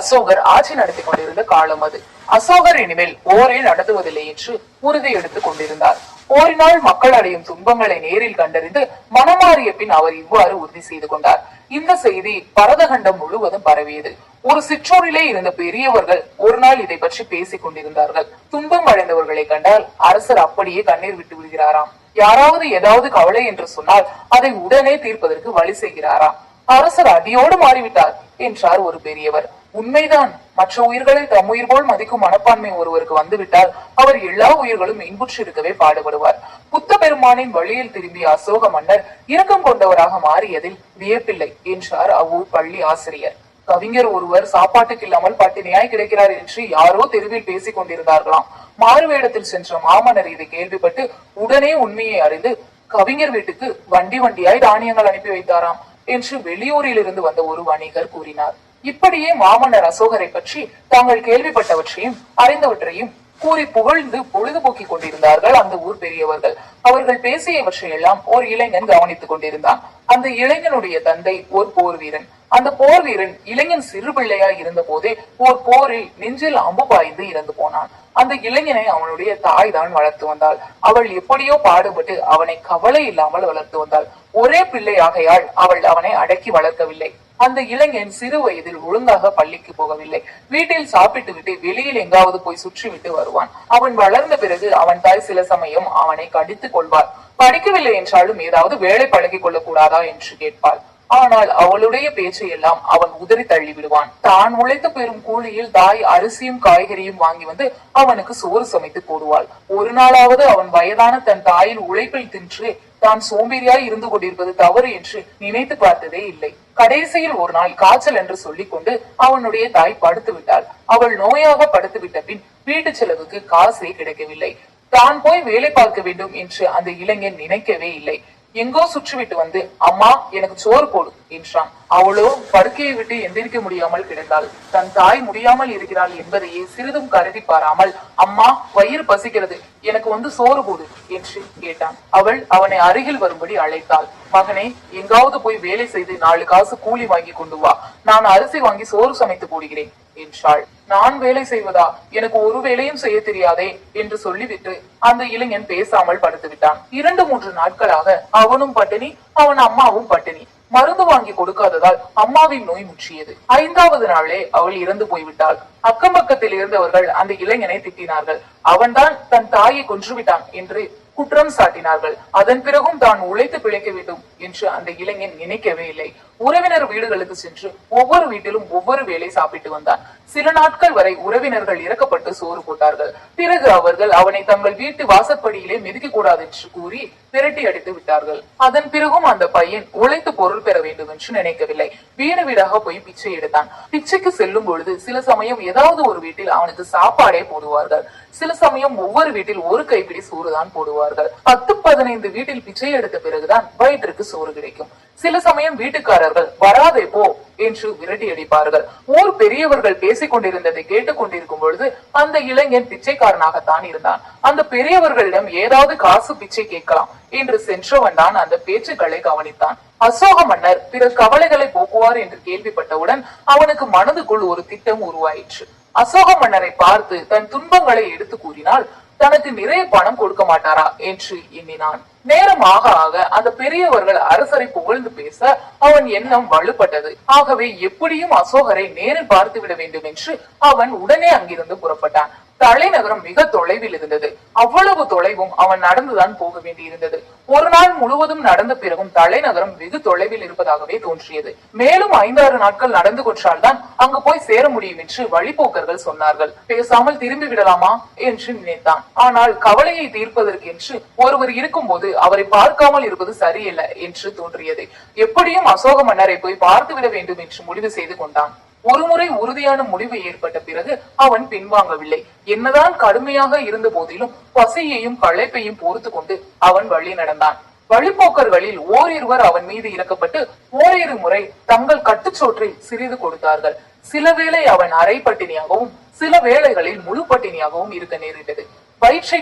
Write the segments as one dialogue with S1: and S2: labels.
S1: அசோகர் ஆட்சி நடத்தி கொண்டிருந்த காலம் அது அசோகர் இனிமேல் ஓரே நடத்துவதில்லை என்று உறுதி எடுத்துக் கொண்டிருந்தார் ஓரினால் மக்கள் அடையும் துன்பங்களை நேரில் கண்டறிந்து மனமாறிய பின் அவர் இவ்வாறு உறுதி செய்து கொண்டார் இந்த செய்தி பரதகண்டம் முழுவதும் பரவியது ஒரு சிற்றூரிலே இருந்த பெரியவர்கள் ஒரு நாள் இதை பற்றி பேசிக் கொண்டிருந்தார்கள் துன்பம் அடைந்தவர்களை கண்டால் அரசர் அப்படியே கண்ணீர் விட்டு விடுகிறாராம் யாராவது ஏதாவது கவலை என்று சொன்னால் அதை உடனே தீர்ப்பதற்கு வழி செய்கிறாராம் அரசர் அடியோடு மாறிவிட்டார் என்றார் ஒரு பெரியவர் உண்மைதான் மற்ற உயிர்களை தம் உயிர் போல் மதிக்கும் மனப்பான்மை ஒருவருக்கு வந்துவிட்டால் அவர் எல்லா உயிர்களும் இன்புற்று இருக்கவே பாடுபடுவார் புத்த பெருமானின் வழியில் திரும்பிய அசோக மன்னர் இரக்கம் கொண்டவராக மாறியதில் வியப்பில்லை என்றார் அவ்வூர் பள்ளி ஆசிரியர் கவிஞர் ஒருவர் சாப்பாட்டுக்கு இல்லாமல் பட்டினியாய் கிடைக்கிறார் என்று யாரோ தெருவில் பேசிக் கொண்டிருந்தார்களாம் மாறுவேடத்தில் சென்ற மாமன்னர் இதை கேள்விப்பட்டு உடனே உண்மையை அறிந்து கவிஞர் வீட்டுக்கு வண்டி வண்டியாய் தானியங்கள் அனுப்பி வைத்தாராம் என்று வெளியூரில் இருந்து வந்த ஒரு வணிகர் கூறினார் இப்படியே மாமன்னர் அசோகரை பற்றி தாங்கள் கேள்விப்பட்டவற்றையும் அறிந்தவற்றையும் கூறி புகழ்ந்து பொழுதுபோக்கிக் கொண்டிருந்தார்கள் அந்த ஊர் பெரியவர்கள் அவர்கள் பேசியவற்றை எல்லாம் ஓர் இளைஞன் கவனித்துக் கொண்டிருந்தான் அந்த இளைஞனுடைய தந்தை ஒரு போர் வீரன் அந்த போர் வீரன் இளைஞன் சிறு பிள்ளையாய் இருந்த போதே ஓர் போரில் நெஞ்சில் அம்பு பாய்ந்து இறந்து போனான் அந்த இளைஞனை அவனுடைய தாய் தான் வளர்த்து வந்தாள் அவள் எப்படியோ பாடுபட்டு அவனை கவலை இல்லாமல் வளர்த்து வந்தாள் ஒரே பிள்ளையாகையால் அவள் அவனை அடக்கி வளர்க்கவில்லை அந்த இளைஞன் சிறு வயதில் ஒழுங்காக பள்ளிக்கு போகவில்லை வீட்டில் சாப்பிட்டு விட்டு வெளியில் எங்காவது போய் சுற்றிவிட்டு வருவான் அவன் வளர்ந்த பிறகு அவன் தாய் சில சமயம் அவனை கடித்துக் கொள்வார் படிக்கவில்லை என்றாலும் ஏதாவது வேலை பழகிக் கொள்ளக்கூடாதா என்று கேட்பாள் ஆனால் அவளுடைய பேச்சை எல்லாம் அவன் உதறி தள்ளி விடுவான் தான் உழைத்து பெறும் கூலியில் தாய் அரிசியும் காய்கறியும் வாங்கி வந்து அவனுக்கு சோறு சமைத்து போடுவாள் ஒரு நாளாவது அவன் வயதான தன் தாயின் உழைப்பில் தின்று தான் சோம்பேறியாய் இருந்து கொண்டிருப்பது தவறு என்று நினைத்து பார்த்ததே இல்லை கடைசியில் ஒரு நாள் காய்ச்சல் என்று சொல்லிக் கொண்டு அவனுடைய தாய் படுத்து விட்டாள் அவள் நோயாக படுத்து விட்ட பின் வீட்டு செலவுக்கு காசே கிடைக்கவில்லை தான் போய் வேலை பார்க்க வேண்டும் என்று அந்த இளைஞன் நினைக்கவே இல்லை எங்கோ சுற்றிவிட்டு வந்து அம்மா எனக்கு சோறு போடு என்றான் அவளோ படுக்கையை விட்டு எந்திரிக்க முடியாமல் கிடந்தாள் தன் தாய் முடியாமல் இருக்கிறாள் என்பதையே சிறிதும் கருதி பாராமல் அம்மா வயிறு பசிக்கிறது எனக்கு வந்து சோறு போடு என்று கேட்டான் அவள் அவனை அருகில் வரும்படி அழைத்தாள் மகனே எங்காவது போய் வேலை செய்து நாலு காசு கூலி வாங்கி கொண்டு வா நான் அரிசி வாங்கி சோறு சமைத்து போடுகிறேன் என்றாள் நான் வேலை செய்வதா எனக்கு ஒரு வேலையும் செய்ய தெரியாதே என்று சொல்லிவிட்டு அந்த இளைஞன் பேசாமல் படுத்து விட்டான் இரண்டு மூன்று நாட்களாக அவனும் பட்டினி அவன் அம்மாவும் பட்டினி மருந்து வாங்கி கொடுக்காததால் அம்மாவின் நோய் முற்றியது ஐந்தாவது நாளே அவள் இறந்து போய்விட்டாள் அக்கம் பக்கத்தில் இருந்தவர்கள் அந்த இளைஞனை திட்டினார்கள் அவன்தான் தன் தாயை கொன்றுவிட்டான் என்று குற்றம் சாட்டினார்கள் அதன் பிறகும் தான் உழைத்து பிழைக்க வேண்டும் என்று அந்த இளைஞன் நினைக்கவே இல்லை உறவினர் வீடுகளுக்கு சென்று ஒவ்வொரு வீட்டிலும் ஒவ்வொரு வேலை சாப்பிட்டு வந்தான் சில நாட்கள் வரை உறவினர்கள் இறக்கப்பட்டு சோறு போட்டார்கள் பிறகு அவர்கள் அவனை தங்கள் வீட்டு வாசற்படியிலே மிதிக்க கூடாது என்று கூறி விரட்டி அடித்து விட்டார்கள் அதன் பிறகும் அந்த பையன் உழைத்து பொருள் பெற வேண்டும் என்று நினைக்கவில்லை வீடு வீடாக போய் பிச்சை எடுத்தான் பிச்சைக்கு செல்லும் பொழுது சில சமயம் ஏதாவது ஒரு வீட்டில் அவனுக்கு சாப்பாடே போடுவார்கள் சில சமயம் ஒவ்வொரு வீட்டில் ஒரு கைப்பிடி சோறுதான் போடுவார்கள் பத்து பதினைந்து வீட்டில் பிச்சை எடுத்த பிறகுதான் வயிற்றுக்கு சோறு கிடைக்கும் சில சமயம் வீட்டுக்காரர்கள் வராதே போ என்று விரட்டி அடிப்பார்கள் ஊர் பெரியவர்கள் பேசிக் கொண்டிருந்ததை கொண்டிருக்கும் பொழுது அந்த இளைஞன் பிச்சைக்காரனாகத்தான் இருந்தான் அந்த பெரியவர்களிடம் ஏதாவது காசு பிச்சை கேட்கலாம் என்று சென்றவன் தான் அந்த பேச்சுக்களை கவனித்தான் அசோக மன்னர் பிறர் கவலைகளை போக்குவார் என்று கேள்விப்பட்டவுடன் அவனுக்கு மனதுக்குள் ஒரு திட்டம் உருவாயிற்று அசோக மன்னரை பார்த்து தன் துன்பங்களை எடுத்து கூறினால் தனக்கு நிறைய பணம் கொடுக்க மாட்டாரா என்று எண்ணினான் நேரம் ஆக ஆக அந்த பெரியவர்கள் அரசரை புகழ்ந்து பேச அவன் எண்ணம் வலுப்பட்டது ஆகவே எப்படியும் அசோகரை நேரில் பார்த்து விட வேண்டும் என்று அவன் உடனே அங்கிருந்து புறப்பட்டான் தலைநகரம் மிக தொலைவில் இருந்தது அவ்வளவு தொலைவும் அவன் நடந்துதான் போக வேண்டியிருந்தது ஒரு நாள் முழுவதும் நடந்த பிறகும் தலைநகரம் வெகு தொலைவில் இருப்பதாகவே தோன்றியது மேலும் ஐந்தாறு நாட்கள் நடந்து கொன்றால் தான் அங்கு போய் சேர முடியும் என்று வழிபோக்கர்கள் சொன்னார்கள் பேசாமல் திரும்பி விடலாமா என்று நினைத்தான் ஆனால் கவலையை தீர்ப்பதற்கு என்று ஒருவர் இருக்கும் போது அவரை பார்க்காமல் இருப்பது சரியல்ல என்று தோன்றியது எப்படியும் அசோக மன்னரை போய் பார்த்துவிட வேண்டும் என்று முடிவு செய்து கொண்டான் ஒருமுறை உறுதியான முடிவு ஏற்பட்ட பிறகு அவன் பின்வாங்கவில்லை என்னதான் கடுமையாக இருந்த போதிலும் பசியையும் களைப்பையும் பொறுத்து கொண்டு அவன் வழி நடந்தான் வழிபோக்கர்களில் ஓரிருவர் அவன் மீது இறக்கப்பட்டு ஓரிரு முறை தங்கள் கட்டுச்சோற்றை சிறிது கொடுத்தார்கள் சில வேளை அவன் அரை பட்டினியாகவும் சில வேளைகளில் முழு பட்டினியாகவும் இருக்க நேரிட்டது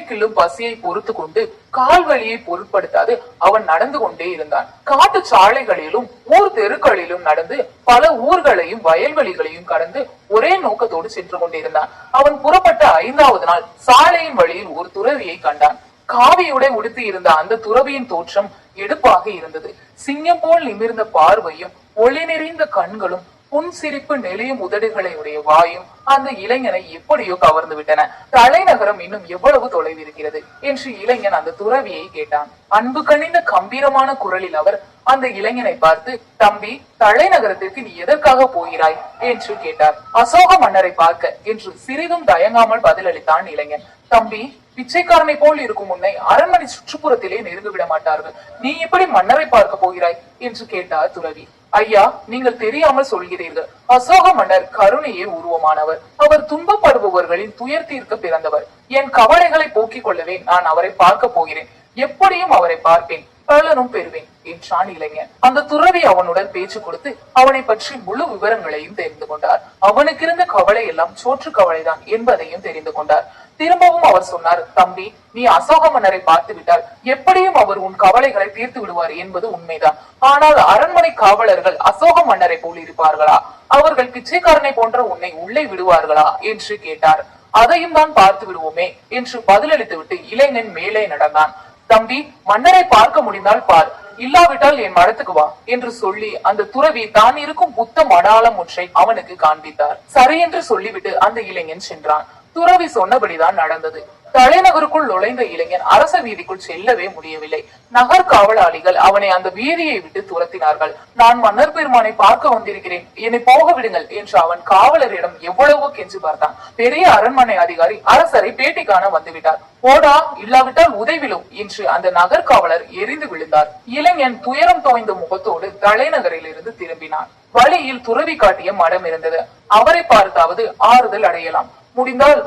S1: கிள்ளும் பசியை பொறுத்து கொண்டு கால்வழியை பொருட்படுத்தாது அவன் நடந்து கொண்டே இருந்தான் காட்டு சாலைகளிலும் ஊர் தெருக்களிலும் நடந்து பல ஊர்களையும் வயல்வெளிகளையும் கடந்து ஒரே நோக்கத்தோடு சென்று கொண்டிருந்தான் அவன் புறப்பட்ட ஐந்தாவது நாள் சாலையின் வழியில் ஒரு துறவியை கண்டான் காவியுடன் உடுத்தி இருந்த அந்த துறவியின் தோற்றம் எடுப்பாக இருந்தது சிங்கம் போல் நிமிர்ந்த பார்வையும் ஒளி நிறைந்த கண்களும் புன்சிரிப்பு நெளியும் உதடுகளை உடைய வாயும் அந்த இளைஞனை எப்படியோ கவர்ந்து விட்டன தலைநகரம் இன்னும் எவ்வளவு தொலைவு இருக்கிறது என்று இளைஞன் அந்த துறவியை கேட்டான் அன்பு கணிந்த கம்பீரமான குரலில் அவர் அந்த இளைஞனை பார்த்து தம்பி தலைநகரத்திற்கு நீ எதற்காக போகிறாய் என்று கேட்டார் அசோக மன்னரை பார்க்க என்று சிறிதும் தயங்காமல் பதிலளித்தான் இளைஞன் தம்பி பிச்சைக்காரனை போல் இருக்கும் உன்னை அரண்மனை சுற்றுப்புறத்திலே நெருங்கிவிட மாட்டார்கள் நீ எப்படி மன்னரை பார்க்க போகிறாய் என்று கேட்டார் துறவி ஐயா நீங்கள் தெரியாமல் சொல்கிறீர்கள் அசோக மன்னர் கருணையே உருவமானவர் அவர் துன்பப்படுபவர்களின் துயர் தீர்க்க பிறந்தவர் என் கவலைகளை போக்கிக் கொள்ளவே நான் அவரை பார்க்க போகிறேன் எப்படியும் அவரை பார்ப்பேன் பலரும் பெறுவேன் என்றான் இளைஞன் அந்த துறவி அவனுடன் பேச்சு கொடுத்து அவனை பற்றி முழு விவரங்களையும் தெரிந்து கொண்டார் அவனுக்கு இருந்த கவலை எல்லாம் சோற்று கவலைதான் என்பதையும் தெரிந்து கொண்டார் திரும்பவும் அவர் சொன்னார் தம்பி நீ அசோக மன்னரை பார்த்து விட்டால் எப்படியும் அவர் உன் கவலைகளை தீர்த்து விடுவார் என்பது உண்மைதான் ஆனால் அரண்மனை காவலர்கள் அசோக மன்னரை போல் இருப்பார்களா அவர்கள் பிச்சைக்காரனை போன்ற உன்னை உள்ளே விடுவார்களா என்று கேட்டார் அதையும் தான் பார்த்து விடுவோமே என்று பதிலளித்துவிட்டு இளைஞன் மேலே நடந்தான் தம்பி மன்னரை பார்க்க முடிந்தால் பார் இல்லாவிட்டால் என் மடத்துக்கு வா என்று சொல்லி அந்த துறவி தான் இருக்கும் புத்த மடாளம் ஒற்றை அவனுக்கு காண்பித்தார் சரி என்று சொல்லிவிட்டு அந்த இளைஞன் சென்றான் துறவி சொன்னபடிதான் நடந்தது தலைநகருக்குள் நுழைந்த இளைஞன் அரச வீதிக்குள் செல்லவே முடியவில்லை நகர் காவலாளிகள் அவனை அந்த வீதியை விட்டு துரத்தினார்கள் நான் மன்னர் பெருமானை பார்க்க வந்திருக்கிறேன் என்னை போக விடுங்கள் என்று அவன் காவலரிடம் எவ்வளவோ கெஞ்சு பார்த்தான் பெரிய அரண்மனை அதிகாரி அரசரை பேட்டி காண வந்துவிட்டார் போடா இல்லாவிட்டால் உதவிலும் என்று அந்த நகர் காவலர் எரிந்து விழுந்தார் இளைஞன் துயரம் தோய்ந்த முகத்தோடு தலைநகரில் இருந்து திரும்பினான் வழியில் துறவி காட்டிய மடம் இருந்தது அவரை பார்த்தாவது ஆறுதல் அடையலாம் முடிந்தால்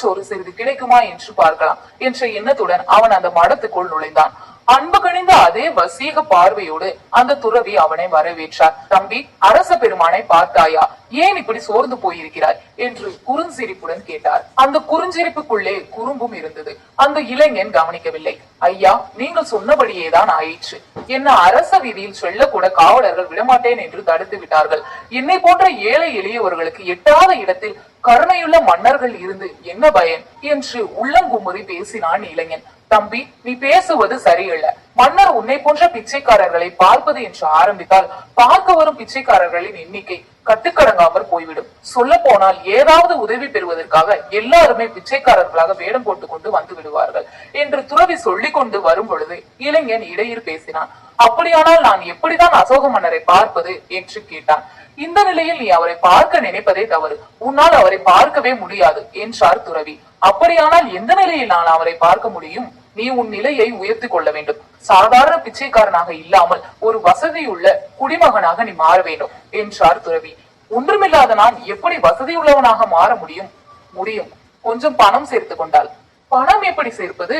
S1: சோறு சிறிது கிடைக்குமா என்று பார்க்கலாம் என்ற எண்ணத்துடன் அவன் அந்த மடத்துக்குள் நுழைந்தான் அன்பு கணிந்த அதே வசீக பார்வையோடு அந்த துறவி அவனை வரவேற்றார் தம்பி அரச பெருமானை பார்த்தாயா ஏன் இப்படி சோர்ந்து போயிருக்கிறாய் என்று குறுஞ்சிரிப்புடன் கேட்டார் அந்த குறுஞ்சிரிப்புக்குள்ளே குறும்பும் இருந்தது அந்த இளைஞன் கவனிக்கவில்லை ஐயா நீங்கள் சொன்னபடியேதான் ஆயிற்று என்ன அரச வீதியில் சொல்லக்கூட காவலர்கள் விடமாட்டேன் என்று தடுத்து விட்டார்கள் என்னை போன்ற ஏழை எளியவர்களுக்கு எட்டாத இடத்தில் கருணையுள்ள மன்னர்கள் இருந்து என்ன பயன் என்று உள்ளங்குமுறி பேசினான் இளைஞன் தம்பி நீ பேசுவது சரியல்ல மன்னர் உன்னை போன்ற பிச்சைக்காரர்களை பார்ப்பது என்று ஆரம்பித்தால் பார்க்க வரும் பிச்சைக்காரர்களின் எண்ணிக்கை கட்டுக்கடங்காமல் போய்விடும் சொல்ல போனால் ஏதாவது உதவி பெறுவதற்காக எல்லாருமே பிச்சைக்காரர்களாக வேடம் போட்டுக் கொண்டு வந்து விடுவார்கள் என்று துறவி சொல்லிக் கொண்டு வரும் பொழுது இளைஞன் இடையில் பேசினான் அப்படியானால் நான் எப்படிதான் அசோக மன்னரை பார்ப்பது என்று கேட்டான் இந்த நிலையில் நீ அவரை பார்க்க நினைப்பதே தவறு உன்னால் அவரை பார்க்கவே முடியாது என்றார் துறவி அப்படியானால் எந்த நிலையில் நான் அவரை பார்க்க முடியும் நீ உன் நிலையை உயர்த்தி கொள்ள வேண்டும் சாதாரண பிச்சைக்காரனாக இல்லாமல் ஒரு வசதியுள்ள குடிமகனாக நீ மாற வேண்டும் என்றார் துறவி ஒன்றுமில்லாத நான் எப்படி வசதியுள்ளவனாக மாற முடியும் முடியும் கொஞ்சம் பணம் சேர்த்து கொண்டால் பணம் எப்படி சேர்ப்பது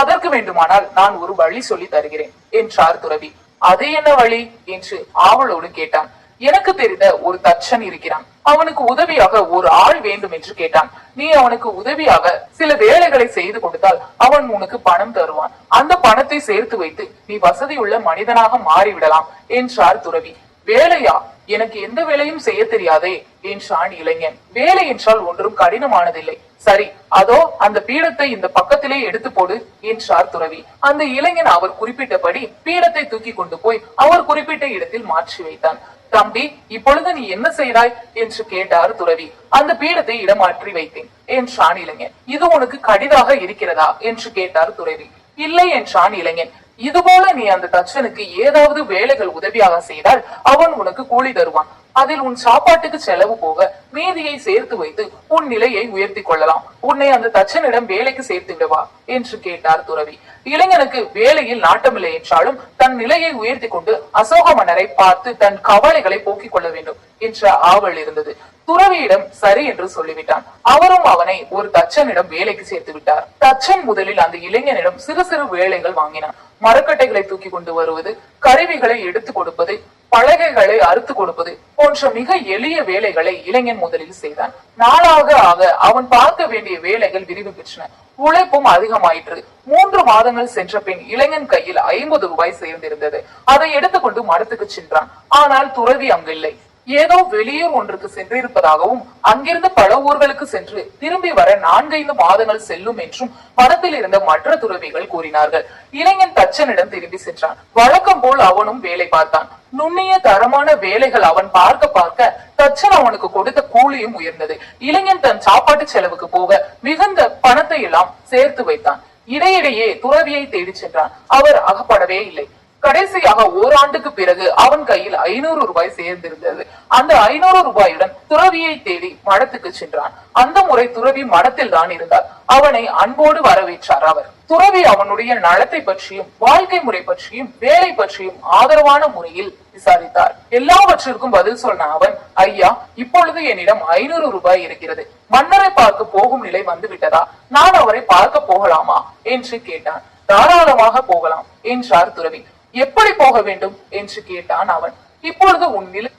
S1: அதற்கு வேண்டுமானால் நான் ஒரு வழி சொல்லி தருகிறேன் என்றார் துறவி அது என்ன வழி என்று ஆவலோடு கேட்டான் எனக்கு தெரிந்த ஒரு தச்சன் இருக்கிறான் அவனுக்கு உதவியாக ஒரு ஆள் வேண்டும் என்று கேட்டான் நீ அவனுக்கு உதவியாக சில வேலைகளை செய்து கொடுத்தால் அவன் உனக்கு பணம் தருவான் அந்த பணத்தை சேர்த்து வைத்து நீ வசதியுள்ள மனிதனாக மாறிவிடலாம் என்றார் துறவி வேலையா எனக்கு எந்த வேலையும் செய்ய தெரியாதே என்றான் இளைஞன் வேலை என்றால் ஒன்றும் கடினமானதில்லை சரி அதோ அந்த பீடத்தை இந்த பக்கத்திலே எடுத்து போடு என்றார் துறவி அந்த இளைஞன் அவர் குறிப்பிட்டபடி பீடத்தை தூக்கி கொண்டு போய் அவர் குறிப்பிட்ட இடத்தில் மாற்றி வைத்தான் தம்பி இப்பொழுது நீ என்ன செய்றாய் என்று கேட்டார் துறவி அந்த பீடத்தை இடமாற்றி வைத்தேன் என்றான் இளைஞன் இது உனக்கு கடிதாக இருக்கிறதா என்று கேட்டார் துறவி இல்லை என்றான் இளைஞன் இதுபோல நீ அந்த தச்சனுக்கு ஏதாவது வேலைகள் உதவியாக செய்தால் அவன் உனக்கு கூலி தருவான் அதில் உன் சாப்பாட்டுக்கு செலவு போக மீதியை சேர்த்து வைத்து உன் நிலையை உயர்த்தி கொள்ளலாம் உன்னை அந்த தச்சனிடம் வேலைக்கு சேர்த்து விடுவா என்று கேட்டார் துறவி இளைஞனுக்கு வேலையில் நாட்டமில்லை என்றாலும் தன் நிலையை உயர்த்தி கொண்டு அசோக மன்னரை பார்த்து தன் கவலைகளை போக்கிக் கொள்ள வேண்டும் என்ற ஆவல் இருந்தது துறவியிடம் சரி என்று சொல்லிவிட்டான் அவரும் அவனை ஒரு தச்சனிடம் வேலைக்கு சேர்த்து விட்டார் தச்சன் முதலில் அந்த இளைஞனிடம் சிறு சிறு வேலைகள் வாங்கினான் மரக்கட்டைகளை தூக்கி கொண்டு வருவது கருவிகளை எடுத்து கொடுப்பது பலகைகளை அறுத்து கொடுப்பது போன்ற மிக எளிய வேலைகளை இளைஞன் முதலில் செய்தான் நாளாக ஆக அவன் பார்க்க வேண்டிய வேலைகள் விரிவு பெற்றன உழைப்பும் அதிகமாயிற்று மூன்று மாதங்கள் சென்ற பின் இளைஞன் கையில் ஐம்பது ரூபாய் சேர்ந்திருந்தது அதை எடுத்துக்கொண்டு மரத்துக்கு சென்றான் ஆனால் துறவி அங்கில்லை ஏதோ வெளியூர் ஒன்றுக்கு சென்றிருப்பதாகவும் அங்கிருந்து பல ஊர்களுக்கு சென்று திரும்பி வர நான்கைந்து மாதங்கள் செல்லும் என்றும் படத்தில் இருந்த மற்ற துறவிகள் கூறினார்கள் இளைஞன் தச்சனிடம் திரும்பி சென்றான் வழக்கம் போல் அவனும் வேலை பார்த்தான் நுண்ணிய தரமான வேலைகள் அவன் பார்க்க பார்க்க தச்சன் அவனுக்கு கொடுத்த கூலியும் உயர்ந்தது இளைஞன் தன் சாப்பாட்டு செலவுக்கு போக மிகுந்த பணத்தை எல்லாம் சேர்த்து வைத்தான் இடையிடையே துறவியை தேடி சென்றான் அவர் அகப்படவே இல்லை கடைசியாக ஓராண்டுக்கு பிறகு அவன் கையில் ஐநூறு ரூபாய் சேர்ந்திருந்தது அந்த ஐநூறு ரூபாயுடன் துறவியை தேடி மடத்துக்கு சென்றான் அந்த முறை துறவி மடத்தில் தான் இருந்தார் அவனை அன்போடு வரவேற்றார் அவர் துறவி அவனுடைய நலத்தை பற்றியும் வாழ்க்கை முறை பற்றியும் வேலை பற்றியும் ஆதரவான முறையில் விசாரித்தார் எல்லாவற்றிற்கும் பதில் சொன்ன அவன் ஐயா இப்பொழுது என்னிடம் ஐநூறு ரூபாய் இருக்கிறது மன்னரை பார்க்க போகும் நிலை வந்து விட்டதா நான் அவரை பார்க்க போகலாமா என்று கேட்டான் தாராளமாக போகலாம் என்றார் துறவி எப்படி போக வேண்டும் என்று கேட்டான் அவன் இப்பொழுது உன் நிலை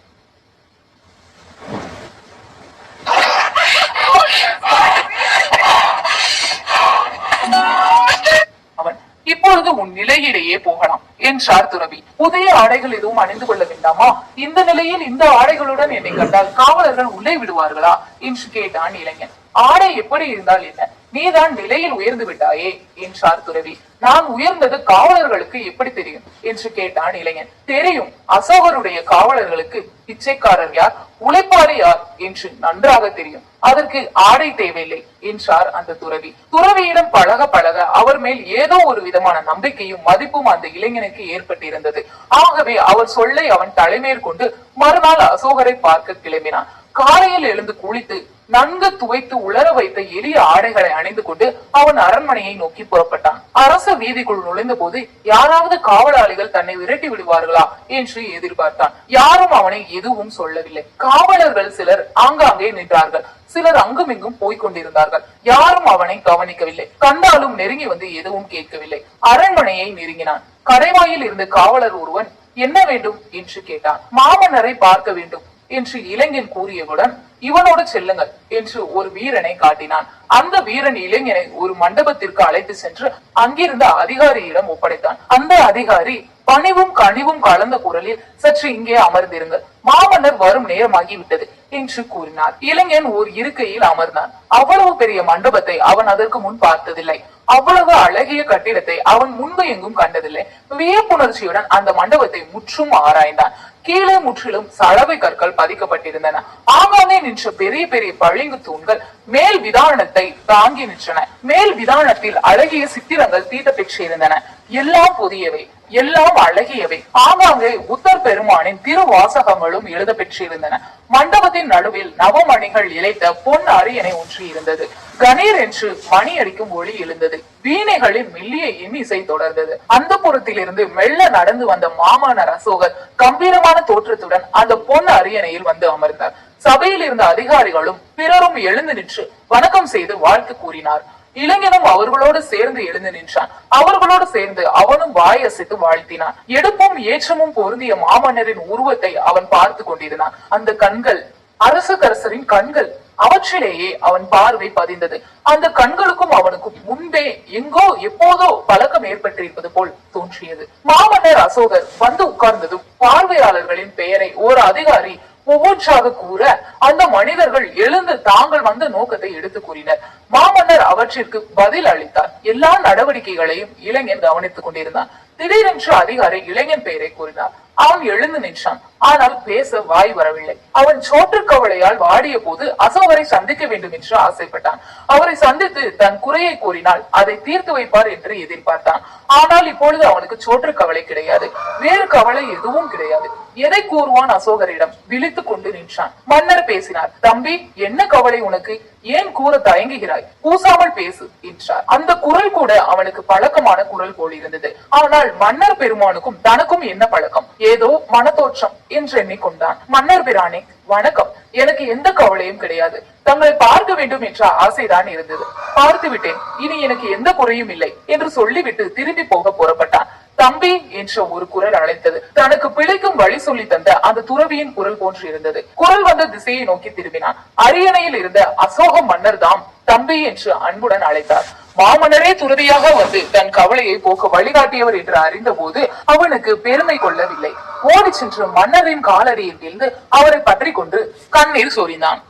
S1: அவன் இப்பொழுது உன் நிலையிலேயே போகலாம் என்றார் துறவி புதிய ஆடைகள் எதுவும் அணிந்து கொள்ள வேண்டாமா இந்த நிலையில் இந்த ஆடைகளுடன் என்னை கண்டால் காவலர்கள் உள்ளே விடுவார்களா என்று கேட்டான் இளைஞன் ஆடை எப்படி இருந்தால் என்ன நீதான் விலையில் உயர்ந்து விட்டாயே என்றார் துறவி நான் உயர்ந்தது காவலர்களுக்கு எப்படி தெரியும் என்று கேட்டான் இளைஞன் தெரியும் அசோகருடைய காவலர்களுக்கு பிச்சைக்காரர் யார் உழைப்பாளி யார் என்று நன்றாக தெரியும் அதற்கு ஆடை தேவையில்லை என்றார் அந்த துறவி துறவியிடம் பழக பழக அவர் மேல் ஏதோ ஒரு விதமான நம்பிக்கையும் மதிப்பும் அந்த இளைஞனுக்கு ஏற்பட்டிருந்தது ஆகவே அவர் சொல்லை அவன் தலைமேற்கொண்டு மறுநாள் அசோகரை பார்க்க கிளம்பினான் காலையில் எழுந்து குளித்து நன்கு துவைத்து உலர வைத்த எளிய ஆடைகளை அணிந்து கொண்டு அவன் அரண்மனையை நோக்கி புறப்பட்டான் அரச வீதிக்குள் நுழைந்த போது யாராவது காவலாளிகள் தன்னை விரட்டி விடுவார்களா என்று எதிர்பார்த்தான் யாரும் அவனை எதுவும் சொல்லவில்லை காவலர்கள் சிலர் ஆங்காங்கே நின்றார்கள் சிலர் அங்குமிங்கும் போய்க் கொண்டிருந்தார்கள் யாரும் அவனை கவனிக்கவில்லை கண்டாலும் நெருங்கி வந்து எதுவும் கேட்கவில்லை அரண்மனையை நெருங்கினான் கடைவாயில் இருந்து காவலர் ஒருவன் என்ன வேண்டும் என்று கேட்டான் மாமன்னரை பார்க்க வேண்டும் என்று இளைஞன் கூறியவுடன் இவனோடு செல்லுங்கள் என்று ஒரு வீரனை காட்டினான் அந்த வீரன் இளைஞனை ஒரு மண்டபத்திற்கு அழைத்து சென்று அங்கிருந்த அதிகாரியிடம் ஒப்படைத்தான் அந்த அதிகாரி பணிவும் கனிவும் கலந்த குரலில் சற்று இங்கே அமர்ந்திருங்கள் மாமன்னர் வரும் நேரமாகிவிட்டது என்று கூறினார் இளைஞன் ஓர் இருக்கையில் அமர்ந்தான் அவ்வளவு பெரிய மண்டபத்தை அவன் அதற்கு முன் பார்த்ததில்லை அவ்வளவு அழகிய கட்டிடத்தை அவன் முன்பு எங்கும் கண்டதில்லை வியப்புணர்ச்சியுடன் அந்த மண்டபத்தை முற்றும் ஆராய்ந்தான் கீழே முற்றிலும் சலவை கற்கள் பதிக்கப்பட்டிருந்தன ஆங்காங்கே நின்ற பெரிய பெரிய பளிங்கு தூண்கள் மேல் விதானத்தை தாங்கி நின்றன மேல் விதானத்தில் அழகிய சித்திரங்கள் தீட்டப்பெற்றிருந்தன எல்லாம் புதியவை எல்லாம் அழகியவை ஆங்காங்கே புத்தர் பெருமானின் திருவாசகங்களும் எழுத பெற்றிருந்தன மண்டபத்தின் நடுவில் நவமணிகள் இழைத்த பொன் அரியணை ஒன்று இருந்தது கணீர் என்று மணி அடிக்கும் ஒளி எழுந்தது வீணைகளின் மெல்லிய இன்னிசை தொடர்ந்தது அந்த புறத்திலிருந்து மெல்ல நடந்து வந்த மாமன்னர் அசோகர் கம்பீரமான தோற்றத்துடன் அந்த பொன் அரியணையில் வந்து அமர்ந்தார் சபையில் இருந்த அதிகாரிகளும் பிறரும் எழுந்து நின்று வணக்கம் செய்து வாழ்த்து கூறினார் இளைஞனும் அவர்களோடு சேர்ந்து எழுந்து நின்றான் அவர்களோடு சேர்ந்து அவனும் வாயசித்து வாழ்த்தினான் எடுப்பும் ஏற்றமும் பொருந்திய மாமன்னரின் உருவத்தை அவன் பார்த்து கொண்டிருந்தான் அந்த கண்கள் அரசகரசரின் கண்கள் அவற்றிலேயே அவன் பார்வை பதிந்தது அந்த கண்களுக்கும் அவனுக்கும் முன்பே எங்கோ எப்போதோ பழக்கம் ஏற்பட்டிருப்பது போல் தோன்றியது மாமன்னர் அசோகர் வந்து உட்கார்ந்ததும் பார்வையாளர்களின் பெயரை ஓர் அதிகாரி புகழ்ச்சாக கூற அந்த மனிதர்கள் எழுந்து தாங்கள் வந்த நோக்கத்தை எடுத்து கூறினர் மாமன்னர் அவற்றிற்கு பதில் அளித்தார் எல்லா நடவடிக்கைகளையும் இளைஞன் கவனித்துக் கொண்டிருந்தான் திடீரென்று அதிகாரி இளைஞன் பெயரை கூறினார் அவன் எழுந்து நின்றான் ஆனால் பேச வாய் வரவில்லை அவன் சோற்று கவலையால் வாடிய போது அசோகரை சந்திக்க வேண்டும் என்று ஆசைப்பட்டான் அவரை சந்தித்து தன் குறையை கூறினால் அதை தீர்த்து வைப்பார் என்று எதிர்பார்த்தான் ஆனால் இப்பொழுது அவனுக்கு சோற்று கவலை கிடையாது வேறு கவலை எதுவும் கிடையாது எதை கூறுவான் அசோகரிடம் விழித்து கொண்டு நின்றான் மன்னர் பேசினார் தம்பி என்ன கவலை உனக்கு ஏன் கூற தயங்குகிறாய் கூசாமல் பேசு என்றார் அந்த குரல் கூட அவனுக்கு பழக்கமான குரல் போல் இருந்தது ஆனால் மன்னர் பெருமானுக்கும் தனக்கும் என்ன பழக்கம் ஏதோ மனத்தோற்றம் என்று எண்ணிக்கொண்டான் மன்னர் பிரானே வணக்கம் எனக்கு எந்த கவலையும் கிடையாது தங்களை பார்க்க வேண்டும் என்ற ஆசைதான் இருந்தது பார்த்து விட்டேன் இனி எனக்கு எந்த குறையும் இல்லை என்று சொல்லிவிட்டு திரும்பி போக புறப்பட்டான் தம்பி என்ற ஒரு குரல் அழைத்தது தனக்கு பிழைக்கும் வழி சொல்லி தந்த அந்த துறவியின் குரல் போன்று இருந்தது குரல் வந்த திசையை நோக்கி திரும்பினான் அரியணையில் இருந்த அசோக மன்னர் தாம் தம்பி என்று அன்புடன் அழைத்தார் மாமன்னரே துறவியாக வந்து தன் கவலையை போக்க வழிகாட்டியவர் என்று அறிந்த போது அவனுக்கு பெருமை கொள்ளவில்லை ஓடி சென்று மன்னரின் காலடியில் இருந்து அவரை பற்றி கொண்டு கண்ணீர் சோறினான்